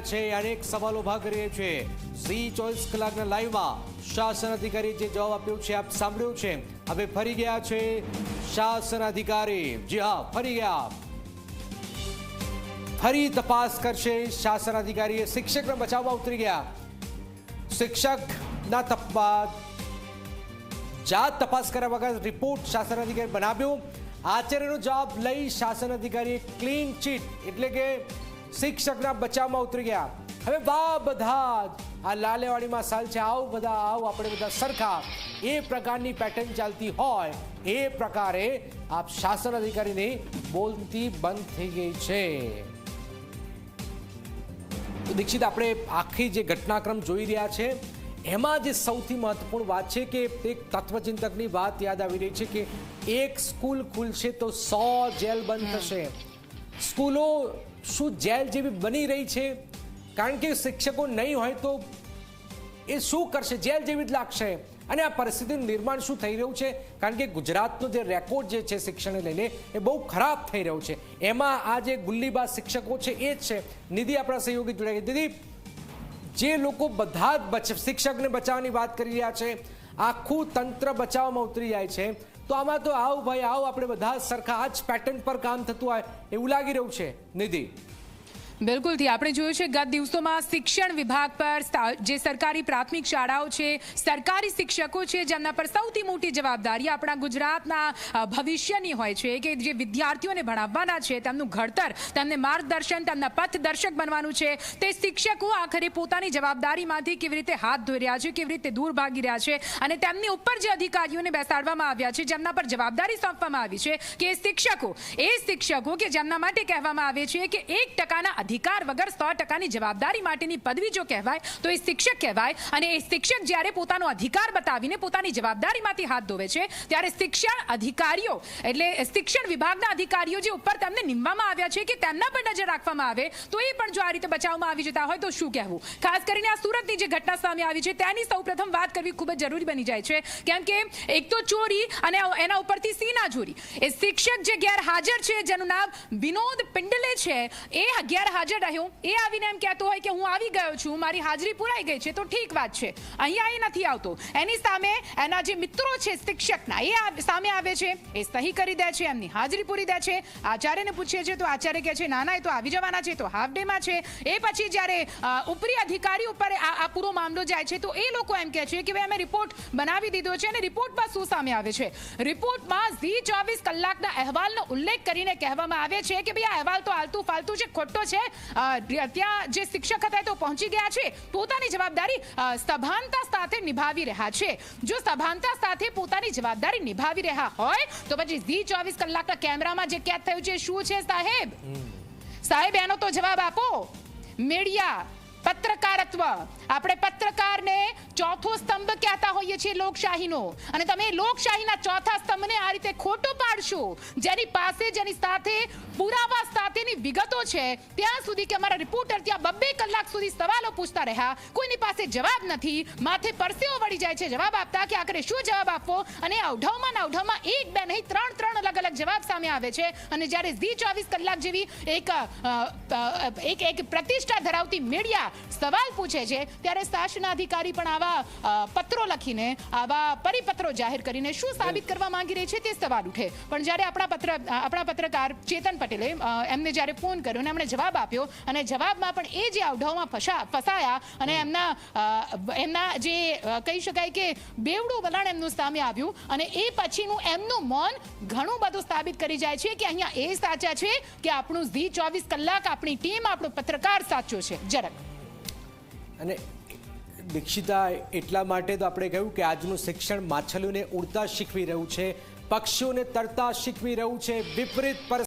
છે લાઈવમાં શાસન અધિકારી જે જવાબ આપ્યો અધિકારી. બચાવવા ઉતરી ગયા. શિક્ષકના તપાસ જાત તપાસ કર્યા વગર રિપોર્ટ શાસન અધિકારી બનાવ્યો. આચાર્યનો જવાબ લઈ શાસન અધિકારીએ ક્લીન ચીટ એટલે કે શિક્ષકના બચાવમાં ઉતરી ગયા. હવે વાહ બધા જ આ લાલેવાડીમાં સાલ છે. આવ બધા આવ આપણે બધા સરખા. એ પ્રકારની પેટર્ન ચાલતી હોય એ પ્રકારે આપ શાસન અધિકારીની બોલતી બંધ થઈ ગઈ છે. દીક્ષિત આપણે આખી જે ઘટનાક્રમ જોઈ રહ્યા છે એમાં જે સૌથી મહત્વપૂર્ણ વાત છે કે એક તત્વચિંતકની વાત યાદ આવી રહી છે કે એક સ્કૂલ ખુલશે તો સો જેલ બંધ થશે. સ્કૂલો શું જેલ જેવી બની રહી છે? કારણ કે શિક્ષકો નહીં હોય તો એ શું કરશે? જેલ જેવી જ લાગશે. અને આ પરિસ્થિતિનું નિર્માણ શું થઈ રહ્યું છે? કારણ કે ગુજરાતનો જે રેકોર્ડ જે છે શિક્ષણને લઈને એ બહુ ખરાબ થઈ રહ્યું છે. એમાં આ જે ગુલ્લીબાજ શિક્ષકો છે એ જ છે. નિધિ આપણા સહયોગી જોડાઈ ગઈ. જે લોકો બધા જ શિક્ષકને બચાવવાની વાત કરી રહ્યા છે, આખું તંત્ર બચાવવામાં ઉતરી જાય છે. તો આમાં તો આવ ભાઈ, આવ આપણે બધા સરખા આ જ પેટર્ન પર કામ થતું હોય એવું લાગી રહ્યું છે. નિધિ. બિલકુલથી. આપણે જોયું છે, ગત દિવસોમાં શિક્ષણ વિભાગ પર જે સરકારી પ્રાથમિક શાળાઓ છે, સરકારી શિક્ષકો છે, જેમના પર સૌથી મોટી જવાબદારી આપણા ગુજરાતના ભવિષ્યની હોય છે, કે જે વિદ્યાર્થીઓને ભણાવવાના છે, તેમનું ઘડતર, તેમને માર્ગદર્શન, તેમના પથદર્શક બનવાનું છે, તે શિક્ષકો આખરે પોતાની જવાબદારીમાંથી કેવી રીતે હાથ ધોઈ રહ્યા છે, કેવી રીતે દૂર ભાગી રહ્યા છે, અને તેમની ઉપર જે અધિકારીઓને બેસાડવામાં આવ્યા છે, જેમના પર જવાબદારી સોંપવામાં આવી છે, કે શિક્ષકો, એ શિક્ષકો કે જેમના માટે કહેવામાં આવે છે, કે એક ટકાના અધિકાર વગર સો ટકાની જવાબદારી માટેની પદવી જો કહેવાય, તો એ શિક્ષક કહેવાય. અને એ શિક્ષક જ્યારે પોતાનો અધિકાર બતાવીને પોતાની જવાબદારીમાંથી હાથ ધોવે છે, ત્યારે શિક્ષણ અધિકારીઓ, એટલે શિક્ષણ વિભાગના અધિકારીઓ જે ઉપર તેમને નિમવામાં આવ્યા છે કે તેમના પર નજર રાખવામાં આવે, તો એ પણ જો આ રીતે બચાવમાં આવી જતા હોય તો શું કહેવું? ખાસ કરીને આ સુરતની જે ઘટના સામે આવી છે, તેની સૌપ્રથમ વાત કરવી ખૂબ જ જરૂરી બની જાય છે. કેમ કે એક તો ચોરી અને એના ઉપરથી સીના ચોરી. એ શિક્ષક જે ગેરહાજર છે, જેનું નામ વિનોદ પિંડલે છે, એ ગેરહાજર રહ્યો. એ આવીને એમ કહેતો હોય કે હું આવી ગયો છું, મારી હાજરી પુરાઈ ગઈ છે, તો ઠીક વાત છે. અહીંયા એ નથી આવતો. એની સામે એના જે મિત્રો છે, શિક્ષકના, એ સામે આવે છે. એ સહી કરી દે છે, એમની હાજરી પૂરી દે છે. આચાર્યને પૂછીએ છીએ, તો આચાર્ય કહે છે, ના ના, એ તો આવી જવાના છે તો હાફ ડેમાં છે. એ પછી જ્યારે ઉપરી અધિકારી ઉપર આ પૂરો મામલો જાય છે, તો એ લોકો એમ કહે છે કે, ભાઈ, અમે રિપોર્ટ બનાવી દીધો છે અને રિપોર્ટમાં શું સામે આવે છે? રિપોર્ટમાં ઝી ચોવીસ કલાકના અહેવાલનો ઉલ્લેખ કરીને કહેવામાં આવે છે કે, ભાઈ, આ અહેવાલ તો આલતું ફાલતું છે, ખોટો છે ત્યાં જે શિક્ષક હતા તો પહોંચી ગયા છે. પોતાની જવાબદારી સભાનતા સાથે નિભાવી રહ્યા છે. જો સભાનતા સાથે પોતાની જવાબદારી નિભાવી રહ્યા હોય, તો પછી ઝી ચોવીસ કલાકના કેમેરામાં જે કેદ થયું છે, શું છે સાહેબ? સાહેબ, એનો તો જવાબ આપો. મીડિયા, પત્રકારત્વ. આપણે પત્રકારને ચોથો સ્તંભ કહેતા હોઈએ છીએ લોકશાહીનો. અને તમે લોકશાહીના ચોથા સ્તંભને આ રીતે ખોટો પાડશો, જેની પાસે, જેની સાથે, પુરાવા સાથેની વિગતો છે, ત્યાં સુધી કે અમારા રિપોર્ટર ત્યાં બબ્બે કલાક સુધી સવાલો પૂછતા રહ્યા. કોઈની પાસે જવાબ નથી, માથે પરસેવો વળી જાય છે. જવાબ આપતા કે આખરે શું જવાબ આપવો? અને અવઢવમાં ને અવઢવમાં એક, બે નહીં, ત્રણ ત્રણ અલગ અલગ જવાબ સામે આવે છે. અને જ્યારે ઝી ચોવીસ કલાક જેવી એક એક એક પ્રતિષ્ઠા ધરાવતી મીડિયા સવાલ પૂછે છે, ત્યારે શાસનાધિકારી પણ આવા પત્રો લખીને આવા પરિપત્રો જાહેર કરીને શું સાબિત કરવા માંગી રહી છે તે સવાલ ઉઠે. પણ જ્યારે આપણા પત્ર આપણા પત્રકાર ચેતન પટેલે એમને જ્યારે ફોન કર્યો અને એમણે જવાબ આપ્યો અને જવાબમાં પણ એ જે ફસા ફસાયા અને એમના એમના જે કહી શકાય કે બેવડું વલણ એમનું સામે આવ્યું અને એ પછીનું એમનું મૌન ઘણું બધું સાબિત કરી જાય છે કે અહીંયા એ સાચા છે કે આપણું ઝી ચોવીસ કલાક આપણી ટીમ, આપણો પત્રકાર સાચો છે. જરાક અને દીક્ષિતા એટલા માટે તો આપણે કહ્યું કે આજનું શિક્ષણ માછલીઓને ઉડતા શીખવી રહ્યું છે, પક્ષીઓને તરતા શીખવી રહ્યું છે, વિપરીત પર